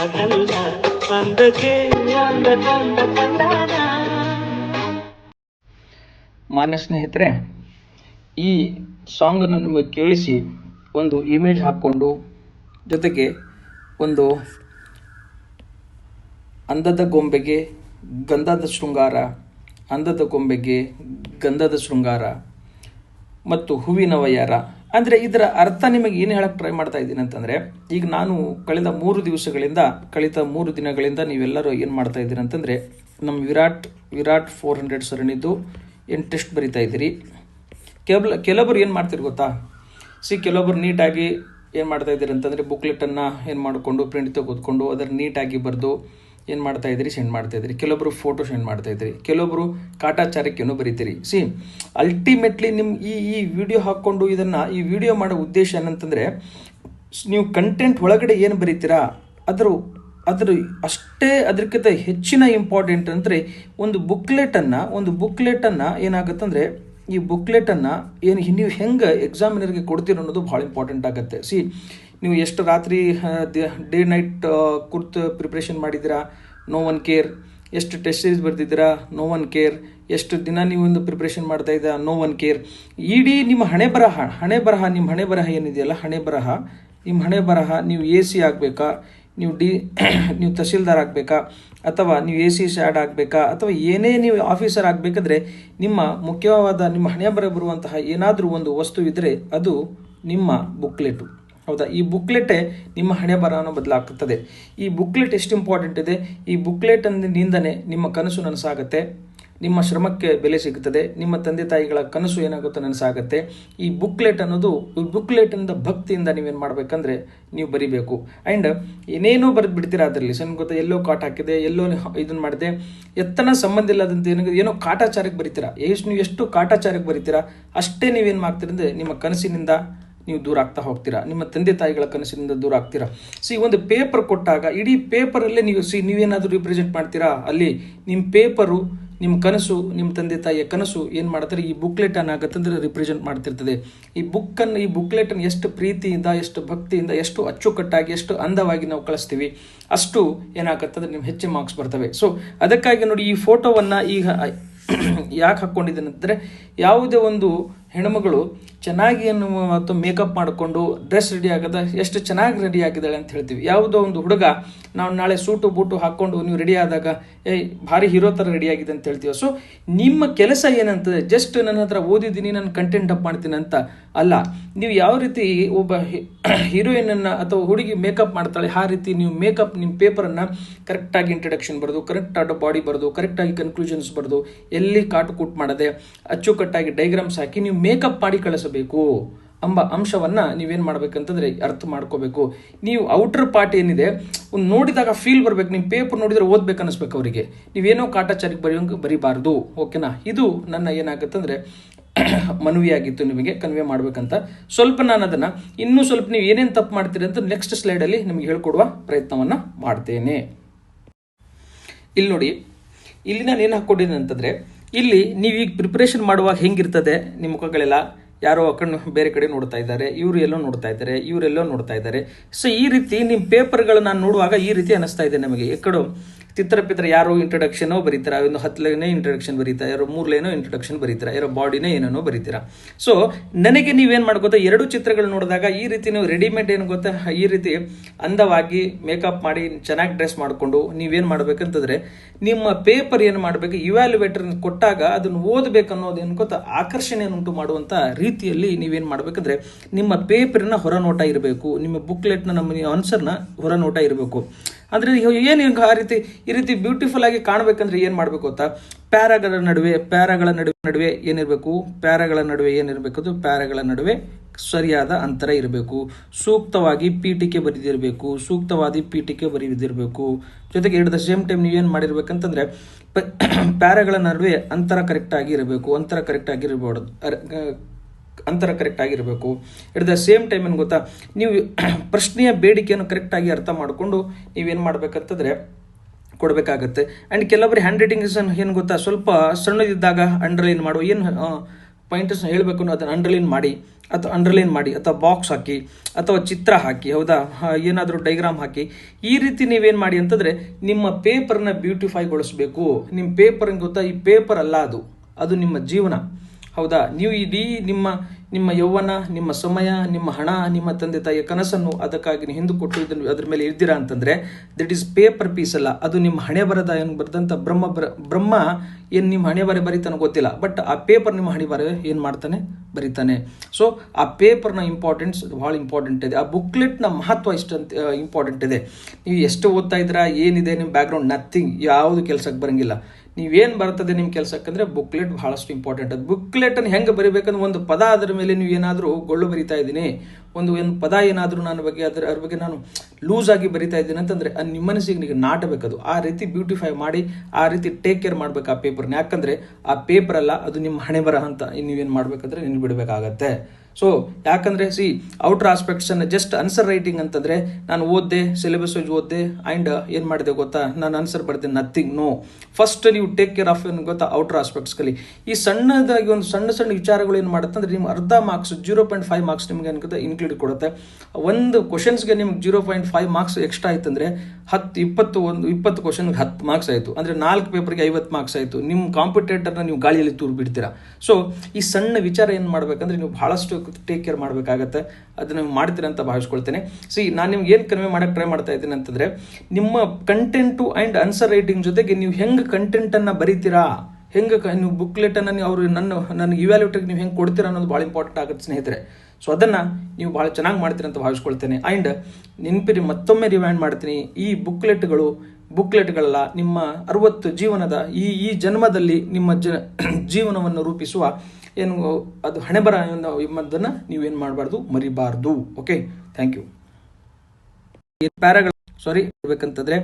ಅಂದದಲ್ಲ ಅಂದಕ್ಕೆ ಮಾನ್ಯ ಸ್ನೇಹಿತರೆ, ಈ ಸಾಂಗನ್ನು ನಿಮಗೆ ಕೇಳಿಸಿ ಒಂದು ಇಮೇಜ್ ಹಾಕ್ಕೊಂಡು, ಜೊತೆಗೆ ಒಂದು ಅಂದದ ಗೊಂಬೆಗೆ ಗಂಧದ ಶೃಂಗಾರ, ಅಂದದ ಗೊಂಬೆಗೆ ಗಂಧದ ಶೃಂಗಾರ ಮತ್ತು ಹೂವಿನ ವಯ್ಯಾರ ಅಂದರೆ ಇದರ ಅರ್ಥ ನಿಮಗೆ ಏನು ಹೇಳಕ್ಕೆ ಟ್ರೈ ಮಾಡ್ತಾ ಇದ್ದೀನಿ ಅಂತಂದರೆ, ಈಗ ನಾನು ಕಳೆದ ಮೂರು ದಿವಸಗಳಿಂದ, ಕಳೆದ ಮೂರು ದಿನಗಳಿಂದ ನೀವೆಲ್ಲರೂ ಏನು ಮಾಡ್ತಾ ಇದ್ದೀರಿ ಅಂತಂದರೆ, ನಮ್ಮ ವಿರಾಟ್ ವಿರಾಟ್ ಫೋರ್ ಹಂಡ್ರೆಡ್ ಸರಣಿದ್ದು ಏನು ಟೆಸ್ಟ್ ಬರಿತಾ ಇದ್ದೀರಿ. ಕೇವಲ ಕೆಲವೊಬ್ಬರು ಏನು ಮಾಡ್ತೀರಿ ಗೊತ್ತಾ? ಸಿ ಕೆಲವೊಬ್ರು ನೀಟಾಗಿ ಏನು ಮಾಡ್ತಾ ಇದ್ದೀರಿ ಅಂತಂದರೆ ಬುಕ್ಲೆಟನ್ನು ಏನು ಮಾಡಿಕೊಂಡು ಪ್ರಿಂಟ್ ತೆಗೆದುಕೊಂಡು ಅದರ ನೀಟಾಗಿ ಬರೆದು ಏನು ಮಾಡ್ತಾ ಇದ್ರಿ? ಸೆಂಡ್ ಮಾಡ್ತಾ ಇದ್ರಿ. ಕೆಲವೊಬ್ಬರು ಫೋಟೋ ಸೆಂಡ್ ಮಾಡ್ತಾ ಇದ್ರಿ. ಕೆಲವೊಬ್ಬರು ಕಾಟಾಚಾರಕ್ಕೇನು ಬರೀತೀರಿ. ಸಿ ಅಲ್ಟಿಮೇಟ್ಲಿ ನಿಮ್ಮ ಈ ಈ ವಿಡಿಯೋ ಹಾಕ್ಕೊಂಡು ಇದನ್ನು, ಈ ವಿಡಿಯೋ ಮಾಡೋ ಉದ್ದೇಶ ಏನಂತಂದರೆ, ನೀವು ಕಂಟೆಂಟ್ ಒಳಗಡೆ ಏನು ಬರೀತೀರಾ? ಅದರ ಅದರ ಅಷ್ಟೇ ಅದಕ್ಕಿಂತ ಹೆಚ್ಚಿನ ಇಂಪಾರ್ಟೆಂಟ್ ಅಂದರೆ ಒಂದು ಬುಕ್ಲೆಟನ್ನು ಒಂದು ಬುಕ್ಲೆಟನ್ನು ಏನಾಗುತ್ತಂದರೆ, ಈ ಬುಕ್ಲೆಟನ್ನು ಏನು ನೀವು ಹೆಂಗೆ ಎಕ್ಸಾಮಿನರ್ಗೆ ಕೊಡ್ತೀರೋ ಅನ್ನೋದು ಭಾಳ ಇಂಪಾರ್ಟೆಂಟ್ ಆಗುತ್ತೆ. ಸಿ ನೀವು ಎಷ್ಟು ರಾತ್ರಿ ಡೇ ನೈಟ್ ಕುರ್ತು ಪ್ರಿಪ್ರೇಷನ್ ಮಾಡಿದ್ದೀರಾ? ನೋ ಒನ್ ಕೇರ್ ಎಷ್ಟು ಟೆಸ್ಟ್ ಸೀರೀಸ್ ಬರ್ತಿದ್ದೀರಾ ನೋ ಒನ್ ಕೇರ್ ಎಷ್ಟು ದಿನ ನೀವು ಒಂದು ಪ್ರಿಪ್ರೇಷನ್ ಮಾಡ್ತಾ ಇದ್ದ ನೋ ಒನ್ ಕೇರ್ ಇಡೀ ನಿಮ್ಮ ಹಣೆ ಬರಹ ಹಣೆ ಬರಹ, ನಿಮ್ಮ ಹಣೆ ಬರಹ ಏನಿದೆಯಲ್ಲ, ಹಣೆ ಬರಹ, ನಿಮ್ಮ ಹಣೆ ಬರಹ ನೀವು ಎ ಸಿ ಆಗಬೇಕಾ? ನೀವು ಡಿ ನೀವು ತಹಸೀಲ್ದಾರ್ ಆಗಬೇಕಾ? ಅಥವಾ ನೀವು ಎ ಸಿ ಸ್ಯಾಡ್ ಆಗಬೇಕಾ? ಅಥವಾ ಏನೇ ನೀವು ಆಫೀಸರ್ ಆಗಬೇಕಾದ್ರೆ ನಿಮ್ಮ ಮುಖ್ಯವಾದ, ನಿಮ್ಮ ಹಣೆ ಬರ ಬರುವಂತಹ ಏನಾದರೂ ಒಂದು ವಸ್ತು ಇದ್ದರೆ ಅದು ನಿಮ್ಮ ಬುಕ್ಲೆಟು ಹೌದಾ? ಈ ಬುಕ್ಲೆಟೇ ನಿಮ್ಮ ಹಣೆ ಬರಹವನ್ನು ಬದಲಾಗುತ್ತದೆ ಈ ಬುಕ್ಲೆಟ್ ಎಷ್ಟು ಇಂಪಾರ್ಟೆಂಟ್ ಇದೆ? ಈ ಬುಕ್ಲೆಟ್ ನಿಂದನೇ ನಿಮ್ಮ ಕನಸು ನನಸಾಗುತ್ತೆ. ನಿಮ್ಮ ಶ್ರಮಕ್ಕೆ ಬೆಲೆ ಸಿಗುತ್ತದೆ. ನಿಮ್ಮ ತಂದೆ ತಾಯಿಗಳ ಕನಸು ಏನಾಗುತ್ತೋ ನನಸಾಗುತ್ತೆ. ಈ ಬುಕ್ಲೆಟ್ ಅನ್ನೋದು, ಈ ಬುಕ್ಲೆಟಿಂದ ಭಕ್ತಿಯಿಂದ ನೀವೇನು ಮಾಡಬೇಕಂದ್ರೆ ನೀವು ಬರಿಬೇಕು. ಆ್ಯಂಡ್ ಏನೇನೋ ಬರೆದು ಬಿಡ್ತೀರಾ ಅದರಲ್ಲಿ? ಸಣ್ಣ ಗೊತ್ತಾ, ಎಲ್ಲೋ ಕಾಟ್ ಹಾಕಿದೆ, ಎಲ್ಲೋ ಇದನ್ನು ಮಾಡಿದೆ. ಎತ್ತನ ಸಂಬಂಧ ಇಲ್ಲದಂತ ಏನೋ ಏನೋ ಕಾಟಾಚಾರಕ್ಕೆ ಬರಿತೀರಾ? ಎಷ್ಟು ನೀವು ಎಷ್ಟು ಕಾಟಾಚಾರಕ್ಕೆ ಬರಿತೀರಾ? ಅಷ್ಟೇ ನೀವೇನು ಮಾಡ್ತೀರಿ ಅಂದರೆ ನಿಮ್ಮ ಕನಸಿನಿಂದ ನೀವು ದೂರ ಆಗ್ತಾ ಹೋಗ್ತೀರಾ? ನಿಮ್ಮ ತಂದೆ ತಾಯಿಗಳ ಕನಸಿನಿಂದ ದೂರ ಆಗ್ತೀರಾ? ಸಿ ಒಂದು ಪೇಪರ್ ಕೊಟ್ಟಾಗ, ಇಡೀ ಪೇಪರಲ್ಲೇ ನೀವು ಸಿ ನೀವೇನಾದರೂ ರಿಪ್ರೆಸೆಂಟ್ ಮಾಡ್ತೀರಾ? ಅಲ್ಲಿ ನಿಮ್ಮ ಪೇಪರು ನಿಮ್ಮ ಕನಸು ನಿಮ್ಮ ತಂದೆ ತಾಯಿಯ ಕನಸು ಏನು ಮಾಡ್ತಾರೆ? ಈ ಬುಕ್ಲೆಟ್ ಏನಾಗುತ್ತಂದ್ರೆ ರಿಪ್ರೆಸೆಂಟ್ ಮಾಡ್ತಿರ್ತದೆ. ಈ ಬುಕ್ಕನ್ನು ಈ ಬುಕ್ಲೆಟನ್ನು ಎಷ್ಟು ಪ್ರೀತಿಯಿಂದ, ಎಷ್ಟು ಭಕ್ತಿಯಿಂದ, ಎಷ್ಟು ಅಚ್ಚುಕಟ್ಟಾಗಿ, ಎಷ್ಟು ಅಂದವಾಗಿ ನಾವು ಕಳಿಸ್ತೀವಿ, ಅಷ್ಟು ಏನಾಗತ್ತಂದ್ರೆ ನಿಮ್ಗೆ ಹೆಚ್ಚು ಮಾರ್ಕ್ಸ್ ಬರ್ತವೆ. ಸೊ ಅದಕ್ಕಾಗಿ ನೋಡಿ, ಈ ಫೋಟೋವನ್ನು ಈಗ, ಯಾಕೆ ಹಾಕ್ಕೊಂಡಿದ್ದೇನೆ ಅಂದರೆ ಯಾವುದೇ ಒಂದು ಹೆಣ್ಮಗಳು ಚೆನ್ನಾಗಿ ಏನು ಮತ್ತು ಮೇಕಪ್ ಮಾಡಿಕೊಂಡು ಡ್ರೆಸ್ ರೆಡಿ ಆಗದ, ಎಷ್ಟು ಚೆನ್ನಾಗಿ ರೆಡಿ ಆಗಿದ್ದಾಳೆ ಅಂತ ಹೇಳ್ತೀವಿ. ಯಾವುದೋ ಒಂದು ಹುಡುಗ, ನಾವು ನಾಳೆ ಸೂಟು ಬೂಟು ಹಾಕ್ಕೊಂಡು ನೀವು ರೆಡಿ ಆದಾಗ ಏ ಭಾರಿ ಹೀರೋ ಥರ ರೆಡಿ ಆಗಿದೆ ಅಂತ ಹೇಳ್ತೀವಿ. ಸೊ ನಿಮ್ಮ ಕೆಲಸ ಏನಂತದೆ ಜಸ್ಟ್ ನನ್ನ ಹತ್ರ ಓದಿದ್ದೀನಿ, ನಾನು ಕಂಟೆಂಟ್ ಅಪ್ ಮಾಡ್ತೀನಿ ಅಂತ ಅಲ್ಲ. ನೀವು ಯಾವ ರೀತಿ ಒಬ್ಬ ಹೀರೋಯಿನನ್ನು ಅಥವಾ ಹುಡುಗಿ ಮೇಕಪ್ ಮಾಡ್ತಾಳೆ, ಆ ರೀತಿ ನೀವು ಮೇಕಪ್, ನಿಮ್ಮ ಪೇಪರನ್ನು ಕರೆಕ್ಟಾಗಿ ಇಂಟ್ರಡಕ್ಷನ್ ಬರೆದು ಕರೆಕ್ಟಾದ ಬಾಡಿ ಬರೆದು ಕರೆಕ್ಟಾಗಿ ಕನ್ಕ್ಲೂಷನ್ಸ್ ಬರೆದು, ಎಲ್ಲಿ ಕಾಟು ಕೂಟ್ ಮಾಡದೆ, ಅಚ್ಚುಕಟ್ಟಾಗಿ ಡೈಗ್ರಾಮ್ಸ್ ಹಾಕಿ ನೀವು ಮೇಕಪ್ ಮಾಡಿ ಕಳಿಸಬೇಕು. ಎಂಬ ಅಂಶವನ್ನು ನೀವೇನು ಮಾಡ್ಬೇಕಂತಂದ್ರೆ ಅರ್ಥ ಮಾಡ್ಕೋಬೇಕು. ನೀವು ಔಟರ್ ಪಾರ್ಟ್ ಏನಿದೆ, ಒಂದು ನೋಡಿದಾಗ ಫೀಲ್ ಬರ್ಬೇಕು ನಿಮ್ಮ ಪೇಪರ್ ನೋಡಿದ್ರೆ ಓದ್ಬೇಕು ಅನ್ನಿಸ್ಬೇಕು ಅವರಿಗೆ. ನೀವೇನೋ ಕಾಟಾಚಾರಕ್ಕೆ ಬರೆಯೋಂಗೆ ಬರಿಬಾರ್ದು ಓಕೆನಾ ಇದು ನನ್ನ ಏನಾಗುತ್ತಂದ್ರೆ ಮನವಿಯಾಗಿತ್ತು ನಿಮಗೆ ಕನ್ವೆ ಮಾಡ್ಬೇಕಂತ. ಸ್ವಲ್ಪ ನಾನು ಅದನ್ನು ಇನ್ನೂ ಸ್ವಲ್ಪ ನೀವು ಏನೇನು ತಪ್ಪು ಮಾಡ್ತೀರಿ ಅಂತ ನೆಕ್ಸ್ಟ್ ಸ್ಲೈಡಲ್ಲಿ ನಿಮಗೆ ಹೇಳ್ಕೊಡುವ ಪ್ರಯತ್ನವನ್ನು ಮಾಡ್ತೇನೆ. ಇಲ್ಲಿ ನೋಡಿ, ಇಲ್ಲಿ ನಾನು ಏನು ಹಾಕ್ಕೊಂಡಿದ್ದೀನಿ ಅಂತಂದರೆ, ಇಲ್ಲಿ ನೀವು ಈಗ ಪ್ರಿಪ್ರೇಷನ್ ಮಾಡುವಾಗ ಹೆಂಗಿರ್ತದೆ ನಿಮ್ಮ ಮುಖಗಳೆಲ್ಲ? ಯಾರೋ ಕಣ್ಣು ಬೇರೆ ಕಡೆ ನೋಡ್ತಾ ಇದ್ದಾರೆ, ಇವರು ಎಲ್ಲೋ ನೋಡ್ತಾ ಇದ್ದಾರೆ ಇವರೆಲ್ಲೋ ನೋಡ್ತಾ ಇದ್ದಾರೆ. ಸೊ ಈ ರೀತಿ ನಿಮ್ಮ ಪೇಪರ್ಗಳು ನಾನು ನೋಡುವಾಗ ಈ ರೀತಿ ಅನಿಸ್ತಾ ಇದೆ ನಮಗೆ. ಎಕ್ಕಡು ಚಿತ್ರಪಿತ್ರ ಯಾರು ಇಂಟ್ರಡಕ್ಷನೋ ಬರೀತಾರೆ? ಒಂದು ಹತ್ತು ಲೈನೇ ಇಂಟ್ರಡಕ್ಷನ್ ಬರೀತಾರೆ? ಯಾರು ಮೂರು ಲೈನೋ ಇಂಟ್ರಡಕ್ಷನ್ ಬರೀತಾರೆ? ಯಾರೋ ಬಾಡಿನೇ ಏನೇನೋ ಬರೀತೀರಾ? ಸೊ ನನಗೆ ನೀವೇನು ಮಾಡ್ಕೋತಾ ಎರಡು ಚಿತ್ರಗಳು ನೋಡಿದಾಗ ಈ ರೀತಿ ನೀವು ರೆಡಿಮೇಡ್ ಏನು ಗೊತ್ತಾ? ಈ ರೀತಿ ಅಂದವಾಗಿ ಮೇಕಪ್ ಮಾಡಿ ಚೆನ್ನಾಗಿ ಡ್ರೆಸ್ ಮಾಡಿಕೊಂಡು ನೀವೇನು ಮಾಡ್ಬೇಕಂತಂದ್ರೆ ನಿಮ್ಮ ಪೇಪರ್ ಏನು ಮಾಡಬೇಕು ಇವ್ಯಾಲ್ಯುವೇಟರ್ ಕೊಟ್ಟಾಗ ಅದನ್ನು ಓದಬೇಕು ಅನ್ನೋದು ಏನು ಗೊತ್ತಾ? ಆಕರ್ಷಣೆಯನ್ನುಂಟು ಮಾಡುವಂಥ ರೀತಿಯಲ್ಲಿ ನೀವೇನು ಮಾಡಬೇಕಂದ್ರೆ ನಿಮ್ಮ ಪೇಪರಿನ ಹೊರನೋಟ ಇರಬೇಕು, ನಿಮ್ಮ ಬುಕ್ಲೆಟ್ನ ನಮ್ಮ ಆನ್ಸರ್ನ ಹೊರನೋಟ ಇರಬೇಕು. ಅಂದರೆ ಏನು ಆ ರೀತಿ, ಈ ರೀತಿ ಬ್ಯೂಟಿಫುಲ್ ಆಗಿ ಕಾಣಬೇಕಂದ್ರೆ ಏನು ಮಾಡಬೇಕು ಗೊತ್ತಾ? ಪ್ಯಾರಾಗಳ ನಡುವೆ ಪ್ಯಾರಾಗಳ ನಡುವೆ ನಡುವೆ ಏನಿರಬೇಕು? ಪ್ಯಾರಾಗಳ ನಡುವೆ ಏನಿರಬೇಕು ಅದು? ಪ್ಯಾರಾಗಳ ನಡುವೆ ಸರಿಯಾದ ಅಂತರ ಇರಬೇಕು. ಸೂಕ್ತವಾಗಿ ಪೀಠಿಕೆ ಬರೆದಿರಬೇಕು. ಸೂಕ್ತವಾದ ಪೀಠಿಕೆ ಬರೆದಿರಬೇಕು. ಜೊತೆಗೆ ಎಟ್ ದ ಸೇಮ್ ಟೈಮ್ ಏನು ಮಾಡಿರ್ಬೇಕಂತಂದ್ರೆ ಪ್ಯಾರಗಳ ಪ್ಯಾರಾಗಳ ನಡುವೆ ಅಂತರ ಕರೆಕ್ಟಾಗಿ ಇರಬೇಕು. ಅಂತರ ಕರೆಕ್ಟಾಗಿ ಇರಬಾರ್ದು. ಅಂತರ ಕರೆಕ್ಟ್ ಆಗಿರಬೇಕು. ಎಟ್ ದ ಸೇಮ್ ಟೈಮ್ ಏನು ಗೊತ್ತಾ, ನೀವು ಪ್ರಶ್ನೆಯ ಬೇಡಿಕೆಯನ್ನು ಕರೆಕ್ಟಾಗಿ ಅರ್ಥ ಮಾಡಿಕೊಂಡು ನೀವೇನು ಮಾಡಬೇಕಂತಂದರೆ ಕೊಡಬೇಕಾಗತ್ತೆ. ಆ್ಯಂಡ್ ಕೆಲವೊಬ್ಬರು ಹ್ಯಾಂಡ್ ರೈಟಿಂಗ್ ಏನು ಗೊತ್ತಾ, ಸ್ವಲ್ಪ ಸಣ್ಣದಿದ್ದಾಗ ಅಂಡರ್ಲೈನ್ ಮಾಡುವ ಏನು ಪಾಯಿಂಟರ್ಸ್ನ ಹೇಳಬೇಕು ಅದನ್ನು ಅಂಡರ್ಲೈನ್ ಮಾಡಿ, ಅಥವಾ ಅಂಡರ್ಲೈನ್ ಮಾಡಿ, ಅಥವಾ ಬಾಕ್ಸ್ ಹಾಕಿ, ಅಥವಾ ಚಿತ್ರ ಹಾಕಿ, ಹೌದಾ? ಏನಾದರೂ ಡೈಗ್ರಾಮ್ ಹಾಕಿ. ಈ ರೀತಿ ನೀವೇನು ಮಾಡಿ ಅಂತಂದರೆ ನಿಮ್ಮ ಪೇಪರ್ನ ಬ್ಯೂಟಿಫೈಗೊಳಿಸ್ಬೇಕು ನಿಮ್ಮ ಪೇಪರ್ ಗೊತ್ತಾ, ಈ ಪೇಪರ್ ಅಲ್ಲ ಅದು. ಅದು ನಿಮ್ಮ ಜೀವನ. ಹೌದಾ? ನೀವು ಇಡೀ ನಿಮ್ಮ ನಿಮ್ಮ ಯೌವನ, ನಿಮ್ಮ ಸಮಯ, ನಿಮ್ಮ ಹಣ, ನಿಮ್ಮ ತಂದೆ ತಾಯಿಯ ಕನಸನ್ನು ಅದಕ್ಕಾಗಿ ನೀವು ಹಿಂದೆ ಕೊಟ್ಟು ಇದನ್ನು ಅದ್ರ ಮೇಲೆ ಇರ್ತೀರಾ ಅಂತಂದ್ರೆ ದಟ್ ಈಸ್ ಪೇಪರ್ ಪೀಸ್ ಅಲ್ಲ. ಅದು ನಿಮ್ಮ ಹಣೆ ಬರದ ಏನು ಬರೆದಂಥ ಬ್ರಹ್ಮ ಬರ- ಬ್ರಹ್ಮ ಏನು ನಿಮ್ಮ ಹಣೆ ಬರೆ ಬರೀತಾನೆ ಗೊತ್ತಿಲ್ಲ. ಬಟ್ ಆ ಪೇಪರ್ ನಿಮ್ಮ ಹಣೆ ಬರೆ ಏನು ಮಾಡ್ತಾನೆ? ಬರೀತಾನೆ. ಸೊ ಆ ಪೇಪರ್ನ ಇಂಪಾರ್ಟೆನ್ಸ್ ಭಾಳ ಇಂಪಾರ್ಟೆಂಟ್ ಇದೆ. ಆ ಬುಕ್ಲೆಟ್ನ ಮಹತ್ವ ಇಷ್ಟಂತ ಇಂಪಾರ್ಟೆಂಟ್ ಇದೆ. ನೀವು ಎಷ್ಟು ಓದ್ತಾ ಇದ್ದೀರಾ, ಏನಿದೆ, ನಿಮ್ಮ ಬ್ಯಾಕ್ಗ್ರೌಂಡ್ ನಥಿಂಗ್ ಯಾವುದು ಕೆಲಸಕ್ಕೆ ಬರಂಗಿಲ್ಲ. ನೀವೇನು ಬರ್ತದೆ ನಿಮ್ಮ ಕೆಲಸಕ್ಕಂದ್ರೆ ಬುಕ್ಲೆಟ್ ಬಹಳಷ್ಟು ಇಂಪಾರ್ಟೆಂಟ್ ಅದು ಬುಕ್ಲೆಟನ್ನು ಹೆಂಗೆ ಬರಿಬೇಕಂದ್ರೆ ಒಂದು ಪದ ಅದರ ಮೇಲೆ ನೀವು ಏನಾದರೂ ಗೊಳ್ಳು ಬರಿತಾ ಇದ್ದೀನಿ. ಒಂದು ಏನು ಪದ ಏನಾದರೂ ನನ್ನ ಬಗ್ಗೆ ಅದರ, ಅದ್ರ ಬಗ್ಗೆ ನಾನು ಲೂಸ್ ಆಗಿ ಬರಿತಾ ಇದ್ದೀನಿ ಅಂತಂದರೆ ಅದು ನಿಮ್ಮ ಮನಸ್ಸಿಗೆ ನೀವು ನಾಟಬೇಕದು ಆ ರೀತಿ ಬ್ಯೂಟಿಫೈ ಮಾಡಿ, ಆ ರೀತಿ ಟೇಕ್ ಕೇರ್ ಮಾಡಬೇಕು ಆ ಪೇಪರ್ನ ಯಾಕಂದರೆ ಆ ಪೇಪರಲ್ಲ ಅದು ನಿಮ್ಮ ಹಣೆ ಬರಹ ಅಂತ ನೀವೇನು ಮಾಡಬೇಕಂದ್ರೆ ನಿನ್ನ ಬಿಡಬೇಕಾಗತ್ತೆ. ಸೊ ಯಾಕಂದ್ರೆ ಸಿ ಔಟರ್ ಆಸ್ಪೆಕ್ಟ್ಸ್ ಅನ್ನ ಜಸ್ಟ್ ಆನ್ಸರ್ ರೈಟಿಂಗ್ ಅಂತಂದ್ರೆ, ನಾನು ಓದ್ದೆ ಸಿಲೆಬಸ್ ವೈಸ್ ಓದ್ದೆ ಆ್ಯಂಡ್ ಏನು ಮಾಡಿದೆ ಗೊತ್ತಾ? ನಾನು ಆನ್ಸರ್ ಬರ್ದೆ ನಥಿಂಗ್ ನೋ ಫಸ್ಟ್ ನೀವು ಟೇಕ್ ಕೇರ್ ಆಫ್ ಏನು ಗೊತ್ತಾ? ಔಟರ್ ಆಸ್ಪೆಕ್ಟ್ಸ್ ಕಲಿ. ಈ ಸಣ್ಣದಾಗಿ ಒಂದು ಸಣ್ಣ ಸಣ್ಣ ವಿಚಾರಗಳು ಏನು ಮಾಡುತ್ತೆ ಅಂದ್ರೆ ನಿಮ್ಮ ಅರ್ಧ marks zero point five marks ನಿಮ್ಗೆ ಏನು ಇನ್ಕ್ಲೂಡ್ ಕೊಡುತ್ತೆ. ಒಂದು ಕ್ವಶನ್ಸ್ಗೆ ನಿಮ್ಗೆ zero point five marks extra ಆಯ್ತಂದರೆ ಹತ್ತು ಇಪ್ಪತ್ತು ಒಂದು, ಇಪ್ಪತ್ತು ಕ್ವಶನ್ಗೆ ಹತ್ತು ಮಾರ್ಕ್ಸ್ ಆಯಿತು. ಅಂದರೆ ನಾಲ್ಕು ಪೇಪರ್ಗೆ ಐವತ್ತು ಮಾರ್ಕ್ಸ್ ಆಯಿತು. ನಿಮ್ಮ ಕಾಂಪಿಟೇಟರ್ನ ನೀವು ಗಾಳಿಯಲ್ಲಿ ತೂರು ಬಿಡ್ತೀರಾ ಸೊ ಈ ಸಣ್ಣ ವಿಚಾರ ಏನು ಮಾಡಬೇಕಂದ್ರೆ, ನೀವು ಬಹಳಷ್ಟು ಟೇಕ್ ಕೇರ್ ಮಾಡಬೇಕಾಗತ್ತೆ. ಅದನ್ನ ಮಾಡ್ತೀರಾ ಅಂತ ಭಾವಿಸ್ಕೊಳ್ತೇನೆ. ಸಿ ನಾನು ನಿಮ್ಗೆ ಏನು ಕನ್ವೆ ಮಾಡೋಕ್ಕೆ ಟ್ರೈ ಮಾಡ್ತಾ ಇದ್ದೀನಿ ಅಂತಂದರೆ, ನಿಮ್ಮ ಕಂಟೆಂಟು ಆ್ಯಂಡ್ ಆನ್ಸರ್ ರೈಟಿಂಗ್ ಜೊತೆಗೆ ನೀವು ಹೆಂಗೆ ಕಂಟೆಂಟನ್ನು ಬರೀತೀರಾ? ಹೆಂಗೆ ನೀವು ಬುಕ್ಲೆಟನ್ನು ನೀವು ಅವರು ನನ್ನ ನನ್ನ ಇವ್ಯಾಲ್ಯೂಟಿಗೆ ನೀವು ಹೆಂಗೆ ಕೊಡ್ತೀರಾ ಅನ್ನೋದು ಭಾಳ ಇಂಪಾರ್ಟೆಂಟ್ ಆಗುತ್ತೆ ಸ್ನೇಹಿತರೆ. ಸೊ ಅದನ್ನು ನೀವು ಭಾಳ ಚೆನ್ನಾಗಿ ಮಾಡ್ತೀರಂತ ಭಾವಿಸ್ಕೊಳ್ತೇನೆ. ಆ್ಯಂಡ್ ನೆನಪಿರಿ ಮತ್ತೊಮ್ಮೆ ರಿವೈಂಡ್ ಮಾಡ್ತೀನಿ. ಈ ಬುಕ್ಲೆಟ್ಗಳು ಬುಕ್ಲೆಟ್ಗಳಲ್ಲ, ನಿಮ್ಮ ಅರವತ್ತು ಜೀವನದ ಈ ಈ ಜನ್ಮದಲ್ಲಿ ನಿಮ್ಮ ಜ, ಜೀವನವನ್ನು ರೂಪಿಸುವ ಏನು, ಅದು ಹಣೆಬರ ಎಂಬುದನ್ನು ನೀವೇನು ಮಾಡಬಾರ್ದು? ಮರಿಬಾರ್ದು. ಓಕೆ ಥ್ಯಾಂಕ್ ಯು ಪ್ಯಾರಾಗಳ ಸಾರಿ ಹೇಳ್ಬೇಕಂತಂದ್ರೆ